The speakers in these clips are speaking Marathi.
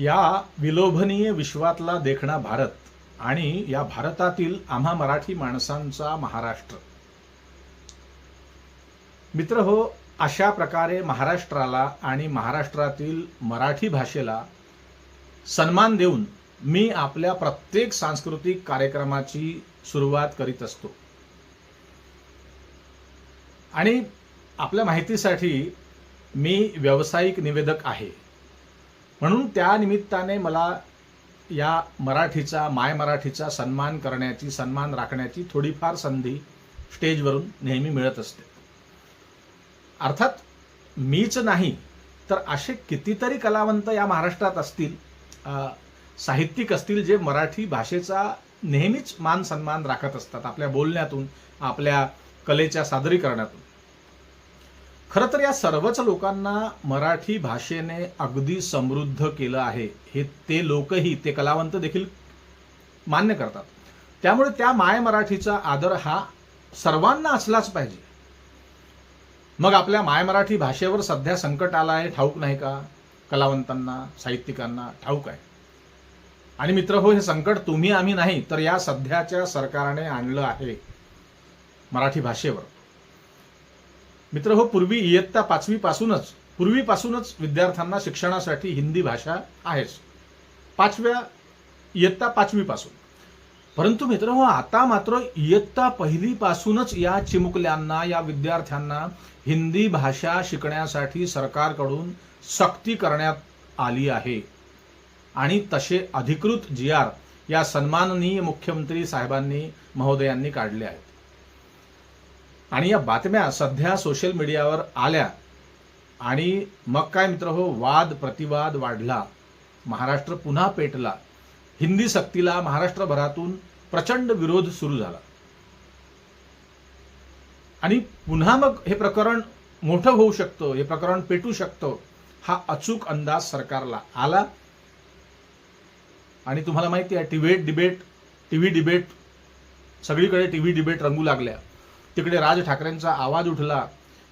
या विलोभनीय विश्वातला देखणा भारत आणि या भारतातील आम्हा मराठी माणसांचा महाराष्ट्र. मित्र हो अशा प्रकारे महाराष्ट्राला आणि महाराष्ट्रातील मराठी भाषेला सन्मान देऊन मी आपल्या प्रत्येक सांस्कृतिक कार्यक्रमाची सुरुवात करीत असतो. आणि आपल्या माहितीसाठी मी व्यावसायिक निवेदक आहे. म्हणून त्या निमित्ताने मला या मराठीचा माय मराठीचा सन्मान करण्याची सन्मान राखण्याची थोडीफार संधी स्टेजवरून नेहमी मिळत असते. अर्थात मीच नाही तर असे कितीतरी कलावंत या महाराष्ट्रात असतील साहित्यिक असतील जे मराठी भाषेचा नेहमीच मान सन्मान राखत असतात आपल्या बोलण्यातून आपल्या कलेच्या सादरीकरणातून. खरं तर या सर्वच लोकांना मराठी भाषेने अगदी समृद्ध केलं आहे. हे ते लोकही ते कलावंत देखील मान्य करतात. त्यामुळे त्या माय मराठीचा आदर हा सर्वांना असलाच पाहिजे. मग आपल्या माय मराठी भाषेवर सध्या संकट आला आहे ठाऊक नाही का? कलावंतांना साहित्यिकांना ठाऊक आहे. आणि मित्र हो हे संकट तुम्ही आम्ही नाही तर या सध्याच्या सरकारने आणलं आहे मराठी भाषेवर. मित्र हो पूर्वी इयत्ता पाचवीपासूनच पूर्वीपासूनच विद्यार्थ्यांना शिक्षणासाठी हिंदी भाषा आहेच. पाचव्या इयत्ता पाचवीपासून. परंतु मित्र हो आता मात्र इयत्ता पहिलीपासूनच या चिमुकल्यांना या विद्यार्थ्यांना हिंदी भाषा शिकण्यासाठी सरकारकडून सक्ती करण्यात आली आहे. आणि तसे अधिकृत जी आर या सन्माननीय मुख्यमंत्री साहेबांनी महोदयांनी काढले आहेत. आणि या बातम्या सध्या सोशल मीडियावर आल्या. आणि मग काय मित्र हो वाद प्रतिवाद वाढला. महाराष्ट्र पुन्हा पेटला. हिंदी सक्तीला महाराष्ट्रभरातून प्रचंड विरोध सुरू झाला. आणि पुन्हा मग हे प्रकरण मोठं होऊ शकतं हे प्रकरण पेटू शकतं हा अचूक अंदाज सरकारला आला. आणि तुम्हाला माहिती आहे डिबेट डिबेट टीव्ही डिबेट सगळीकडे टीव्ही डिबेट रंगू लागल्या. तिकडे राज ठाकरेंचा आवाज उठला.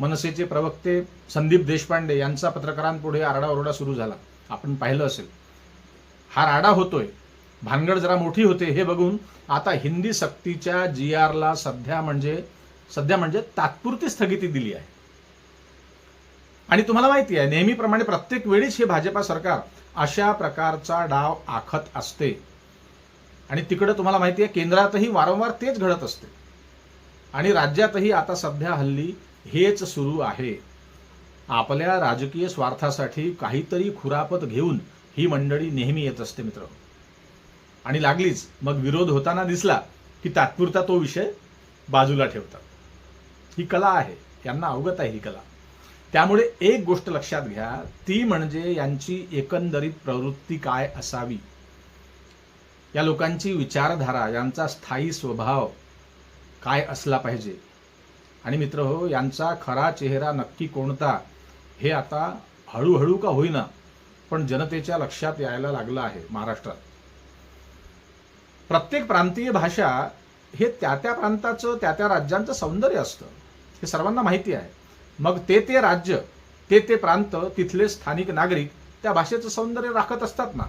मनसेचे प्रवक्ते संदीप देशपांडे यांचा पत्रकारांपुढे आरडाओरडा सुरू झाला. आपण पाहिलं असेल. हा राडा होतोय. भानगड जरा मोठी होते हे बघून आता हिंदी सक्तीच्या जी आरला सध्या म्हणजे सध्या म्हणजे तात्पुरती स्थगिती दिली आहे. आणि तुम्हाला माहिती आहे नेहमीप्रमाणे प्रत्येक वेळीच हे भाजपा सरकार अशा प्रकारचा डाव आखत असते. आणि तिकडं तुम्हाला माहिती आहे केंद्रातही वारंवार तेच घडत असते. आणि राज्यातही आता सध्या हल्ली हेच सुरू आहे. आपल्या राजकीय स्वार्थासाठी काहीतरी खुरापत घेऊन ही मंडळी नेहमी येत असते मित्र. आणि लागलीच मग विरोध होताना दिसला की तात्पुरता तो विषय बाजूला ठेवतात. ही कला आहे यांना अवगत आहे ही कला. त्यामुळे एक गोष्ट लक्षात घ्या ती म्हणजे यांची एकंदरीत प्रवृत्ती काय असावी? या लोकांची विचारधारा यांचा स्थायी स्वभाव काय असला पाहिजे? आणि मित्र हो यांचा खरा चेहरा नक्की कोणता हे आता हळूहळू का होईना पण जनतेच्या लक्षात यायला लागलं आहे महाराष्ट्रात. प्रत्येक प्रांतीय भाषा हे त्या त्या प्रांताचं त्या त्या राज्यांचं सौंदर्य असतं. हे सर्वांना माहिती आहे. मग ते ते राज्य ते ते प्रांत तिथले स्थानिक नागरिक त्या भाषेचं सौंदर्य राखत असतात ना?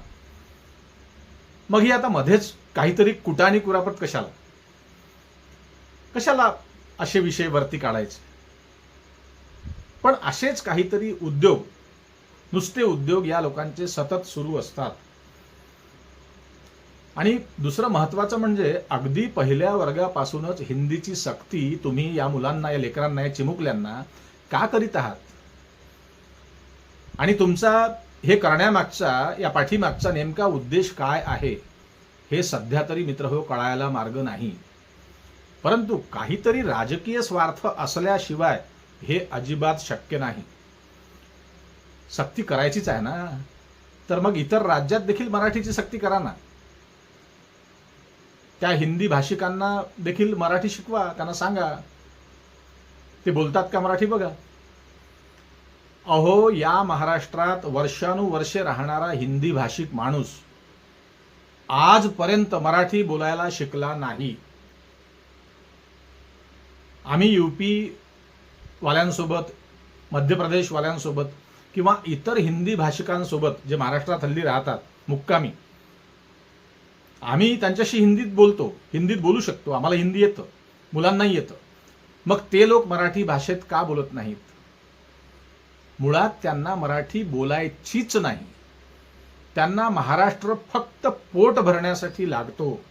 मग ही आता मध्येच काहीतरी कुटाणी कुरापत कशाला? कशाला असे विषय वरती काढायचे? पण असेच काहीतरी उद्योग नुसते उद्योग या लोकांचे सतत सुरू असतात. आणि दुसरं महत्वाचं म्हणजे अगदी पहिल्या वर्गापासूनच हिंदीची सक्ती तुम्ही या मुलांना या लेकरांना या चिमुकल्यांना का करीत आहात? आणि तुमचा हे करण्यामागचा या पाठीमागचा नेमका उद्देश काय आहे? हे सध्या तरी मित्र हो कळायला मार्ग नाही. परंतु काहीतरी राजकीय स्वार्थ असल्याशिवाय हे अजिबात शक्य नाही. सक्ती करायचीच आहे ना? तर मग इतर राज्यात देखील मराठीची सक्ती करा ना. त्या हिंदी भाषिकांना देखील मराठी शिकवा त्यांना सांगा. ते बोलतात का मराठी बघा? अहो या महाराष्ट्रात वर्षानुवर्षे राहणारा हिंदी भाषिक माणूस आजपर्यंत मराठी बोलायला शिकला नाही. आम्ही युपी वाल्यांसोबत मध्य प्रदेशवाल्यांसोबत किंवा इतर हिंदी भाषिकांसोबत जे महाराष्ट्रात हल्ली राहतात मुक्कामी आम्ही त्यांच्याशी हिंदीत बोलतो. हिंदीत बोलू शकतो. आम्हाला हिंदी येतं. मुलांनाही येतं. मग ते लोक मराठी भाषेत का बोलत नाहीत? मुळात त्यांना मराठी बोलायचीच नाही. त्यांना महाराष्ट्र फक्त पोट भरण्यासाठी लागतो.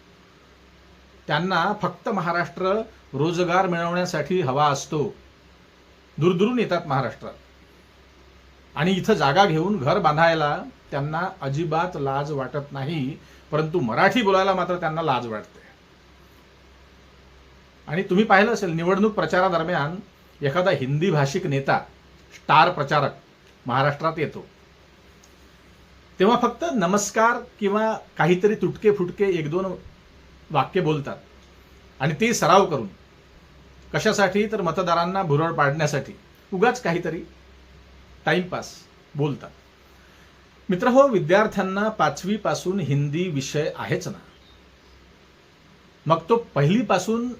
त्यांना फक्त महाराष्ट्र रोजगार मिळवण्यासाठी हवा असतो. दूरदूरून येतात महाराष्ट्रात आणि इथं जागा घेऊन घर बांधायला त्यांना अजिबात लाज वाटत नाही परंतु मराठी बोलायला मात्र त्यांना लाज वाटते. आणि तुम्ही पाहिलं असेल निवडणूक प्रचारादरम्यान एखादा हिंदी भाषिक नेता स्टार प्रचारक महाराष्ट्रात येतो. तेव्हा फक्त नमस्कार किंवा काहीतरी तुटके फुटके एक दोन वाक्य बोलतात. आणि ते सराव करून कशासाठी तर मतदारांना भुरळ पाडण्यासाठी उगाच काहीतरी टाइमपास बोलतात. मित्र हो विद्यार्थ्यांना पाचवीपासून हिंदी विषय आहेच ना. मग तो पहिलीपासून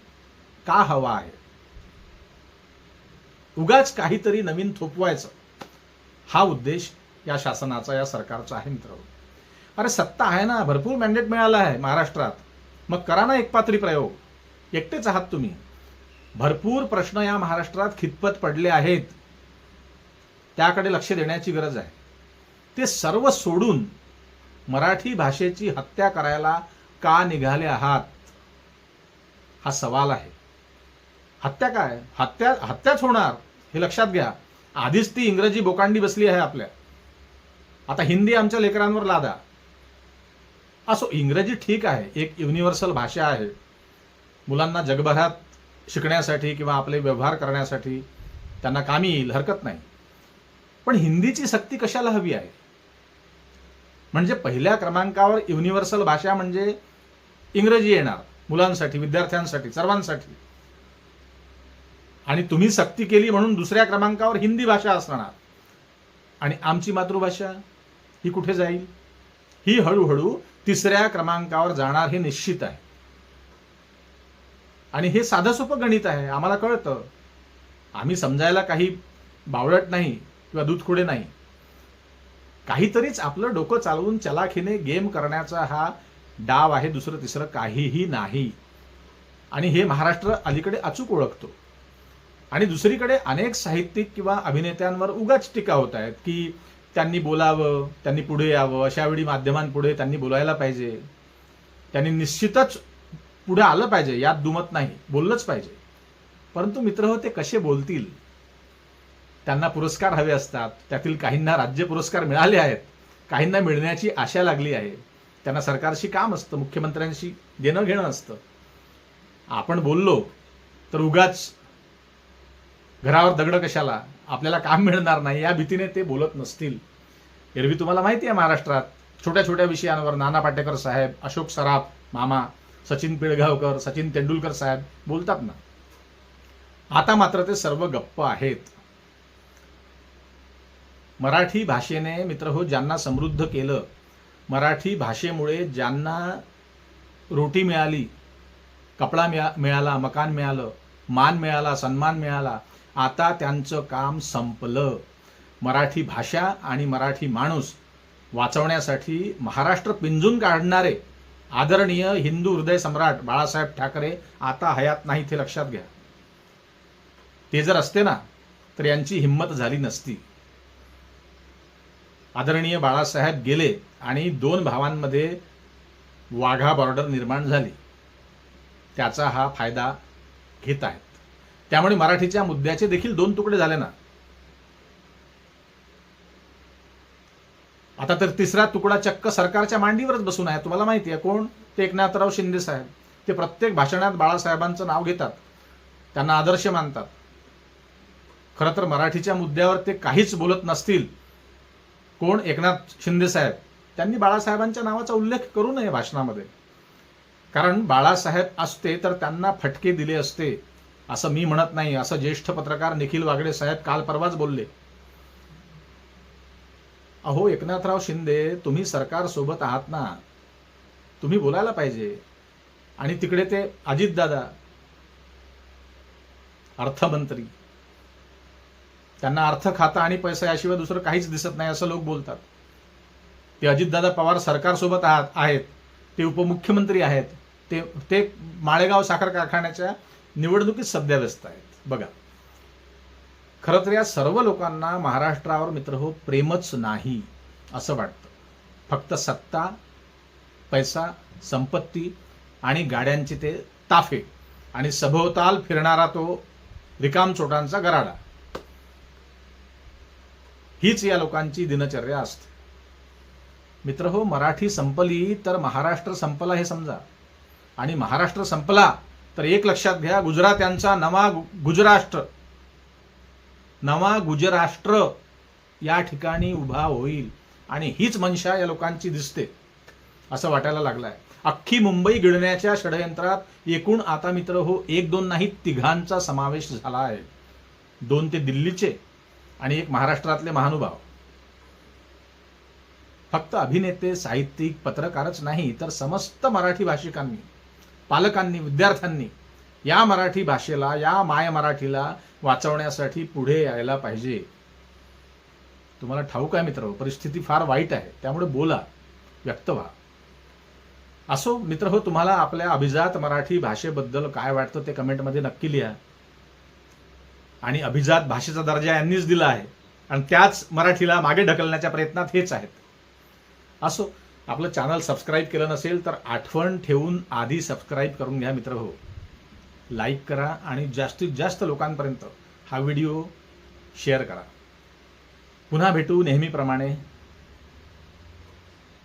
का हवा आहे? उगाच काहीतरी नवीन थोपवायचं. हा उद्देश या शासनाचा या सरकारचा आहे मित्र हो. अरे सत्ता आहे ना भरपूर मॅन्डेट मिळाला आहे महाराष्ट्रात. मग करा ना एकपात्री प्रयोग. एकटेच आहात तुम्ही. भरपूर प्रश्न या महाराष्ट्रात खितपत पडले आहेत. त्याकडे लक्ष देण्याची गरज आहे. ते सर्व सोडून मराठी भाषेची हत्या करायला का निघाले आहात? हा सवाल आहे. हत्या काय? हत्या हत्याच होणार हे लक्षात घ्या. आधीच ती इंग्रजी बोकांडी बसली आहे आपल्या. आता हिंदी आमच्या लेकरांवर लादा. असो इंग्रजी ठीक आहे. एक युनिव्हर्सल भाषा आहे. मुलांना जगभरात शिकण्यासाठी किंवा आपले व्यवहार करण्यासाठी त्यांना कामी येईल हरकत नाही. पण हिंदीची सक्ती कशाला हवी आहे? म्हणजे पहिल्या क्रमांकावर युनिव्हर्सल भाषा म्हणजे इंग्रजी येणार मुलांसाठी विद्यार्थ्यांसाठी सर्वांसाठी. आणि तुम्ही सक्ती केली म्हणून दुसऱ्या क्रमांकावर हिंदी भाषा असणार. आणि आमची मातृभाषा ही कुठे जाईल? ही हळूहळू तिसऱ्या क्रमांकावर जाणार हे निश्चित आहे. आणि हे साधं सोपं गणित आहे. आम्हाला कळतं. आम्ही समजायला काही बावळट नाही किंवा दूधखुडे नाही. काहीतरीच आपलं डोकं चालवून चलाखीने गेम करण्याचा हा डाव आहे दुसरं तिसरं काहीही नाही. आणि हे महाराष्ट्र अलीकडे अचूक ओळखतो. आणि दुसरीकडे अनेक साहित्यिक किंवा अभिनेत्यांवर उगाच टीका होत आहेत की त्यांनी बोलावं त्यांनी पुढे यावं अशा वेळी माध्यमांपुढे त्यांनी बोलायला पाहिजे. त्यांनी निश्चितच पुढे आलं पाहिजे यात दुमत नाही बोललंच पाहिजे. परंतु मित्र हो ते कसे बोलतील? त्यांना पुरस्कार हवे असतात त्यातील काहींना राज्य पुरस्कार मिळाले आहेत काहींना मिळण्याची आशा लागली आहे. त्यांना सरकारशी काम असतं मुख्यमंत्र्यांशी देणं घेणं असतं. आपण बोललो तर उगाच घरावर दगड कशाला? आपल्याला काम मिळणार नाही या भीतीने ते बोलत नसतील. एरवी तुम्हाला माहिती आहे महाराष्ट्रात छोट्या छोट्या विषयांवर नाना पाटेकर साहेब अशोक सराफ मामा सचिन पिळगावकर सचिन तेंडुलकर साहेब बोलतात ना. आता मात्र ते सर्व गप्प आहेत. मराठी भाषेने मित्र हो ज्यांना समृद्ध केलं मराठी भाषेमुळे ज्यांना रोटी मिळाली कपडा मिळा मिळाला मकान मिळालं मान मिळाला सन्मान मिळाला आता त्यांचं काम संपलं. मराठी भाषा आणि मराठी माणूस वाचवण्यासाठी महाराष्ट्र पिंजून काढणारे आदरणीय हिंदू हृदय सम्राट बाळासाहेब ठाकरे आता हयात नाही ते लक्षात घ्या. ते जर असते ना तर यांची हिंमत झाली नसती. आदरणीय बाळासाहेब गेले आणि दोन भावांमध्ये वाघा बॉर्डर निर्माण झाली. त्याचा हा फायदा घेत आहेत. त्यामुळे मराठीच्या मुद्द्याचे देखील दोन तुकडे झाले ना. आता तर तिसरा तुकडा चक्क सरकारच्या मांडीवरच बसून आहे. तुम्हाला माहिती आहे कोण? ते एकनाथराव शिंदे साहेब. ते प्रत्येक भाषणात बाळासाहेबांचं नाव घेतात. त्यांना आदर्श मानतात. खरं तर मराठीच्या मुद्द्यावर ते काहीच बोलत नसतील. कोण? एकनाथ शिंदे साहेब. त्यांनी बाळासाहेबांच्या नावाचा उल्लेख करू नये भाषणामध्ये. कारण बाळासाहेब असते तर त्यांना फटके दिले असते. असं मी म्हणत नाही असं ज्येष्ठ पत्रकार निखिल वागडे साहेब काल परवाच बोलले. अहो एकनाथराव शिंदे तुम्ही सरकार सोबत आहात ना? तुम्ही बोलायला पाहिजे. आणि तिकडे ते अजितदादा अर्थमंत्री. त्यांना अर्थ खाता आणि पैसा याशिवाय दुसरं काहीच दिसत नाही असं लोक बोलतात. ते अजितदादा पवार सरकारसोबत आहात आहेत. ते उपमुख्यमंत्री आहेत. ते ते माळेगाव साखर कारखान्याच्या निवडणुकीत सध्या व्यस्त आहेत. बघा खरं तर या सर्व लोकांना महाराष्ट्रावर मित्र हो प्रेमच नाही असं वाटतं. फक्त सत्ता पैसा संपत्ती आणि गाड्यांचे ते ताफे आणि सभोवताल फिरणारा तो रिकामचोटांचा गराडा. हीच या लोकांची दिनचर्या असते. मित्र हो मराठी संपली तर महाराष्ट्र संपला हे समजा. आणि महाराष्ट्र संपला तर एक लक्षात घ्या गुजरात यांचा नवा गु- गुजराष्ट्र नवा गुजराष्ट्र या ठिकाणी उभा होईल. आणि हीच मनशा या लोकांची दिसते असं वाटायला लागलंय. अख्खी मुंबई गिळण्याच्या षडयंत्रात एकूण आता मित्र हो एक दोन नाही तिघांचा समावेश झाला आहे दोन ते दिल्लीचे आणि एक महाराष्ट्रातले महानुभाव. फक्त अभिनेते साहित्यिक पत्रकारच नाही तर समस्त मराठी भाषिकांनी पालकांनी विद्यार्थ्यांनी या मराठी भाषेला या माय मराठीला वाचवण्यासाठी पुढे यायला पाहिजे. तुम्हाला ठाऊक आहे मित्र परिस्थिती फार वाईट आहे. त्यामुळे बोला व्यक्त व्हा. असो मित्र हो तुम्हाला आपल्या अभिजात मराठी भाषेबद्दल काय वाटतं ते कमेंटमध्ये नक्की लिहा. आणि अभिजात भाषेचा दर्जा यांनीच दिला आहे. आणि त्याच मराठीला मागे ढकलण्याच्या प्रयत्नात हेच आहेत. असो आपलं चॅनल सबस्क्राईब केलं नसेल तर आठवण ठेवून आधी सबस्क्राईब करून घ्या मित्र हो. लाईक करा आणि जास्तीत जास्त लोकांपर्यंत हा व्हिडिओ शेअर करा. पुन्हा भेटू नेहमीप्रमाणे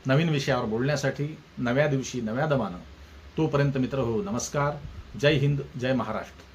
नवीन विषयावर बोलण्यासाठी नव्या दिवशी नव्या दमानं. तोपर्यंत मित्र हो नमस्कार. जय हिंद जय महाराष्ट्र.